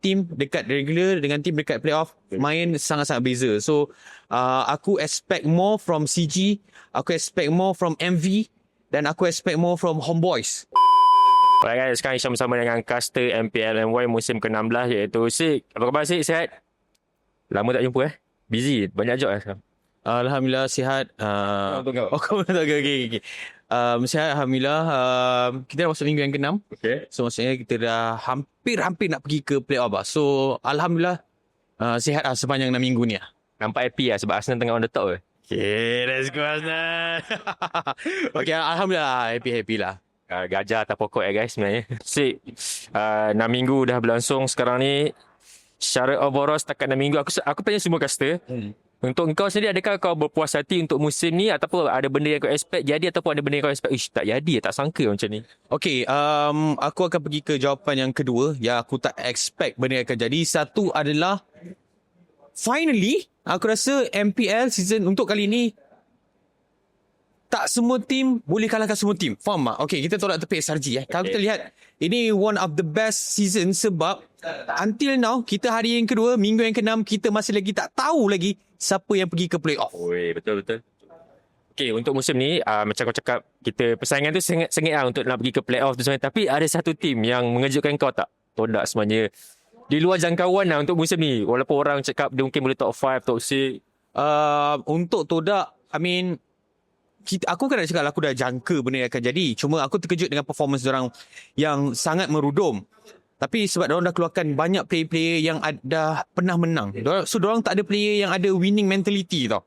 team dekat regular dengan team dekat playoff main sangat-sangat beza. So uh, aku expect more from CG, aku expect more from MV dan aku expect more from Homeboys. Alright guys, sekarang Isyam bersama dengan caster MPL MY musim ke-16 iaitu Sik. Apa khabar Sik? Sihat? Lama tak jumpa eh? Busy, banyak job lah sekarang. Alhamdulillah sihat. Uh, oh, kau tak okay, okay, okay. Um, sihat Alhamdulillah. Um, kita dah masuk minggu yang ke-6. Okay. So maksudnya kita dah hampir-hampir nak pergi ke playoff lah. So Alhamdulillah uh, sihat lah sepanjang 6 minggu ni lah. Nampak happy lah sebab Arsenal tengah on the top ke? Okay, let's go Asnan. okay, Alhamdulillah happy-happy lah. Uh, gajah atas pokok ya guys sebenarnya. Sik, uh, 6 minggu dah berlangsung sekarang ni. Secara overall setakat 6 minggu, aku aku tanya semua caster. Hmm. Untuk engkau sendiri, adakah kau berpuas hati untuk musim ni ataupun ada benda yang kau expect jadi ataupun ada benda yang kau expect, ish tak jadi, tak sangka macam ni. Okay, um, aku akan pergi ke jawapan yang kedua yang aku tak expect benda yang akan jadi. Satu adalah finally aku rasa MPL season untuk kali ni tak semua team boleh kalahkan semua team. Faham tak? Okay, kita tolak tepi SRG eh. Kalau kita lihat, ini one of the best season sebab until now, kita hari yang kedua, minggu yang keenam, kita masih lagi tak tahu lagi siapa yang pergi ke playoff. Oi, betul betul. Okay, untuk musim ni, uh, macam kau cakap, kita persaingan tu sengit-sengit lah untuk nak pergi ke playoff tu sebenarnya. Tapi ada satu tim yang mengejutkan kau tak? Todak sebenarnya. Di luar jangkauan lah untuk musim ni. Walaupun orang cakap dia mungkin boleh top 5, top 6. Uh, untuk Todak, I mean, kita, aku kan nak cakap aku dah jangka benda yang akan jadi. Cuma aku terkejut dengan performance orang yang sangat merudum. Tapi sebab orang dah keluarkan banyak player-player yang ad, dah pernah menang. Dorang, so, orang tak ada player yang ada winning mentality tau.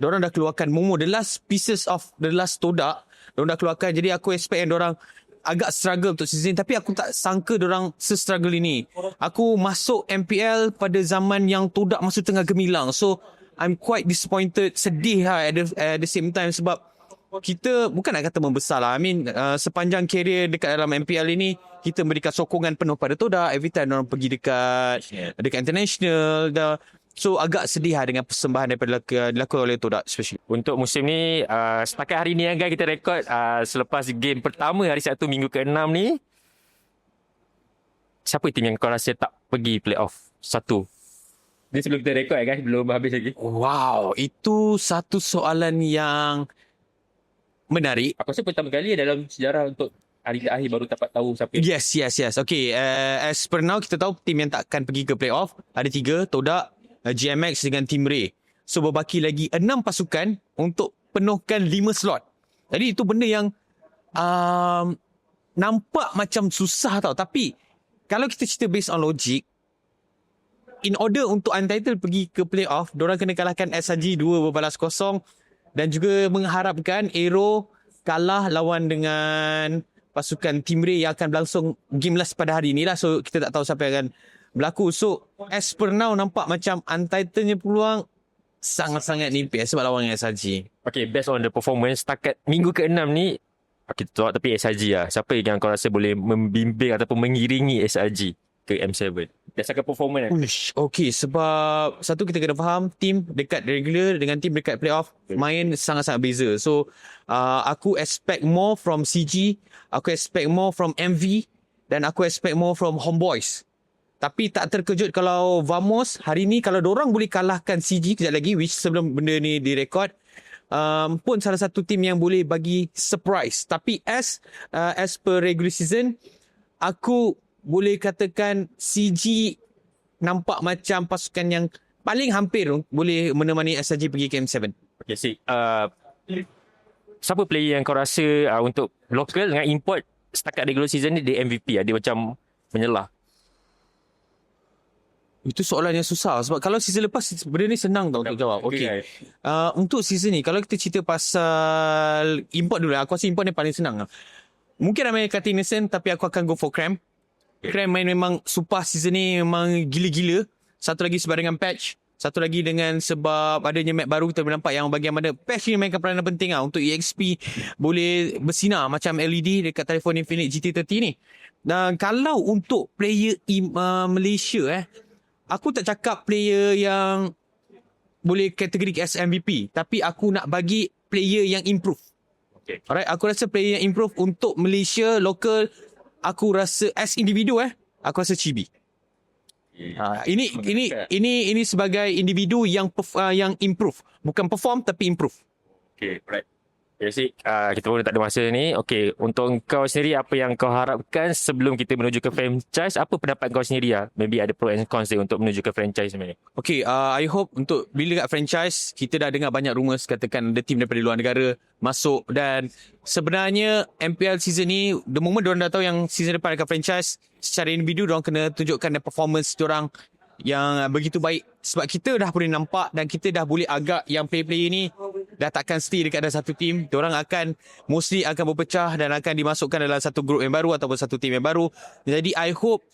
Orang dah keluarkan Momo, the last pieces of the last Todak. Orang dah keluarkan. Jadi aku expect yang orang agak struggle untuk season. Tapi aku tak sangka orang se-struggle ini. Aku masuk MPL pada zaman yang Todak masih tengah gemilang. So, I'm quite disappointed, sedih lah at the, at the same time sebab kita bukan nak kata membesar lah. I mean, uh, sepanjang kerjaya dekat dalam MPL ini, kita memberikan sokongan penuh pada Todak. Every time orang pergi dekat dekat international. Dah. So, agak sedih lah dengan persembahan daripada dilakukan, dilakukan oleh Todak especially. Untuk musim ni, uh, setakat hari ni yang guys kita rekod uh, selepas game pertama hari Sabtu minggu ke-6 ni, siapa tim yang kau rasa tak pergi playoff? Satu. Ni sebelum kita rekod ya guys, belum habis lagi. Wow, itu satu soalan yang menarik. Aku rasa pertama kali dalam sejarah untuk hari akhir baru dapat tahu siapa. Yes, yes, yes. Okay, uh, as per now kita tahu tim yang takkan pergi ke playoff. Ada tiga, Todak, GMX dengan Team Ray. So berbaki lagi enam pasukan untuk penuhkan lima slot. Jadi itu benda yang um, nampak macam susah tau. Tapi kalau kita cerita based on logic, in order untuk Untitled pergi ke playoff, diorang kena kalahkan SRG 2 berbalas kosong dan juga mengharapkan Aero kalah lawan dengan pasukan Team Ray yang akan berlangsung game last pada hari ni lah. So kita tak tahu siapa yang akan berlaku. So as per now nampak macam Untitled-nya peluang sangat-sangat nipis sebab lawan dengan SRG. Okay, based on the performance setakat minggu ke-6 ni, okay, tolak tapi SRG lah. Siapa yang kau rasa boleh membimbing ataupun mengiringi SRG ke M7? Dasarkan performance lah. Uish, okay sebab satu kita kena faham tim dekat regular dengan tim dekat playoff main sangat-sangat beza. So uh, aku expect more from CG, aku expect more from MV dan aku expect more from Homeboys. Tapi tak terkejut kalau Vamos hari ni kalau orang boleh kalahkan CG kejap lagi which sebelum benda ni direkod um, pun salah satu tim yang boleh bagi surprise. Tapi as uh, as per regular season aku boleh katakan CG nampak macam pasukan yang paling hampir boleh menemani SRG pergi ke M7. Okay, Sik. Uh, siapa player yang kau rasa uh, untuk local dengan import setakat regular season ni dia MVP lah. Dia macam menyelah. Itu soalan yang susah sebab kalau season lepas benda ni senang tau untuk jawab. Okey. Uh, untuk season ni kalau kita cerita pasal import dulu aku rasa import ni paling senang. lah. Mungkin ramai kata innocent tapi aku akan go for Cram. Cram main memang super season ni memang gila-gila. Satu lagi sebab dengan patch. Satu lagi dengan sebab adanya map baru kita nampak yang bagian mana patch ni mainkan peranan penting lah untuk EXP boleh bersinar macam LED dekat telefon Infinix GT30 ni. Dan kalau untuk player uh, Malaysia eh, aku tak cakap player yang boleh kategori as MVP. Tapi aku nak bagi player yang improve. Okay. Alright, aku rasa player yang improve untuk Malaysia, local, aku rasa as individu eh, aku rasa Chibi. Ha, ini ini ini ini sebagai individu yang perf, uh, yang improve, bukan perform tapi improve. Okay, right. Okay, Sik, uh, kita pun tak ada masa ni. Okay, untuk kau sendiri, apa yang kau harapkan sebelum kita menuju ke franchise? Apa pendapat kau sendiri lah? Maybe ada pro and cons dia untuk menuju ke franchise sebenarnya. Okay, uh, I hope untuk bila kat franchise, kita dah dengar banyak rumours katakan ada team daripada luar negara masuk dan sebenarnya MPL season ni, the moment diorang dah tahu yang season depan dekat franchise, secara individu diorang kena tunjukkan performance diorang yang begitu baik. Sebab kita dah boleh nampak dan kita dah boleh agak yang player-player ni dah takkan stay dekat dalam satu team. Diorang akan mostly akan berpecah dan akan dimasukkan dalam satu group yang baru ataupun satu team yang baru. Jadi I hope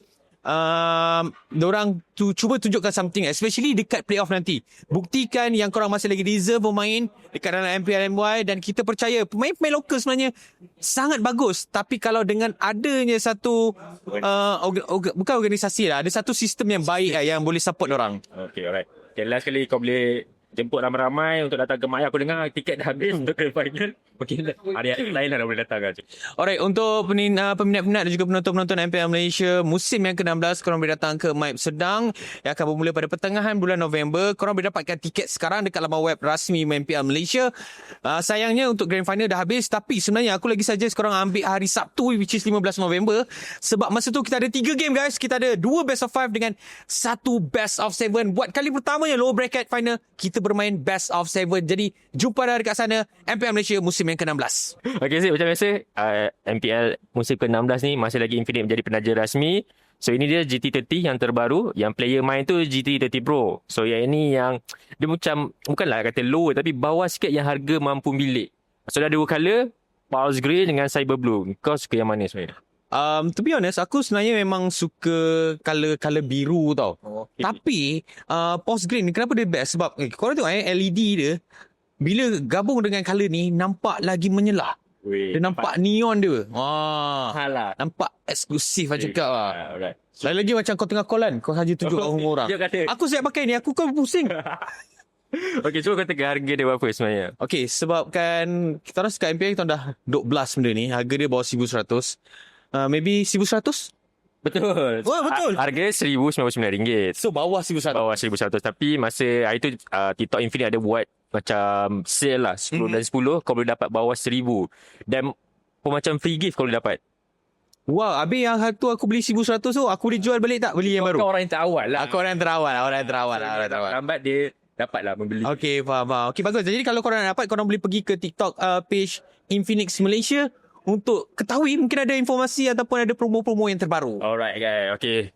um, diorang tu cuba tunjukkan something especially dekat playoff nanti buktikan yang korang masih lagi deserve bermain dekat dalam MPL MY dan kita percaya pemain-pemain lokal sebenarnya sangat bagus tapi kalau dengan adanya satu uh, orga, orga, bukan organisasi lah ada satu sistem yang baik lah yang boleh support orang Okay, alright. Okay, last kali kau boleh jemput ramai-ramai untuk datang ke Maya. Aku dengar tiket dah habis untuk grand final. Okay, hari lain lah dah boleh datang kan. Alright, untuk penin, uh, peminat-peminat dan juga penonton-penonton MPL Malaysia musim yang ke-16, korang boleh datang ke MIP Sedang yang akan bermula pada pertengahan bulan November. Korang boleh dapatkan tiket sekarang dekat laman web rasmi MPL Malaysia. Uh, sayangnya untuk grand final dah habis tapi sebenarnya aku lagi suggest korang ambil hari Sabtu which is 15 November sebab masa tu kita ada 3 game guys. Kita ada 2 best of 5 dengan satu best of 7. Buat kali pertamanya low bracket final kita bermain best of 7. Jadi jumpa dah dekat sana MPL Malaysia musim yang ke-16. Okay, Zik, macam biasa, uh, MPL musim ke-16 ni masih lagi Infinite menjadi penaja rasmi. So, ini dia GT30 yang terbaru. Yang player main tu GT30 Pro. So, yang ini yang dia macam, bukanlah kata low tapi bawah sikit yang harga mampu bilik. So, ada dua colour, Pulse Grey dengan Cyber Blue. Kau suka yang mana sebenarnya? Um, to be honest, aku sebenarnya memang suka color-color biru tau. Okay. Tapi uh, post green ni kenapa dia best? Sebab eh, korang tengok eh, LED dia bila gabung dengan color ni nampak lagi menyelah. Weh, Dia nampak neon dia. Wah. Halah. Nampak eksklusif lah cakap lah. Alright. Lagi-lagi macam kau tengah call kan. Kau saja tunjuk Oh, orang orang. dia kata. Aku siap pakai ni. Aku kan pusing. Okay, cuba kau tengok harga dia berapa sebenarnya. Okay, sebabkan kita orang sekat MPL kita dah duk blast benda ni. Harga dia bawah 1100. Uh, maybe 1100? Betul. Wah, betul. Ha- harga RM1,099. So bawah 1100. bawah 1100 tapi masa hari tu uh, TikTok Infinite ada buat macam sale lah 10 Mhm. dan 10 kau boleh dapat bawah 1000 dan pun macam free gift kau boleh dapat Wah, habis yang tu aku beli 1100 tu, aku boleh jual balik tak? Beli yang kau baru. orang yang terawal lah Aku orang yang terawal, orang yang terawal, orang yang terawal. lambat dia dapat lah membeli Okey, faham, faham. Okey, bagus. Jadi kalau korang nak dapat, korang boleh pergi ke TikTok uh, page Infinix Malaysia untuk ketahui mungkin ada informasi ataupun ada promo-promo yang terbaru. Alright guys, okay.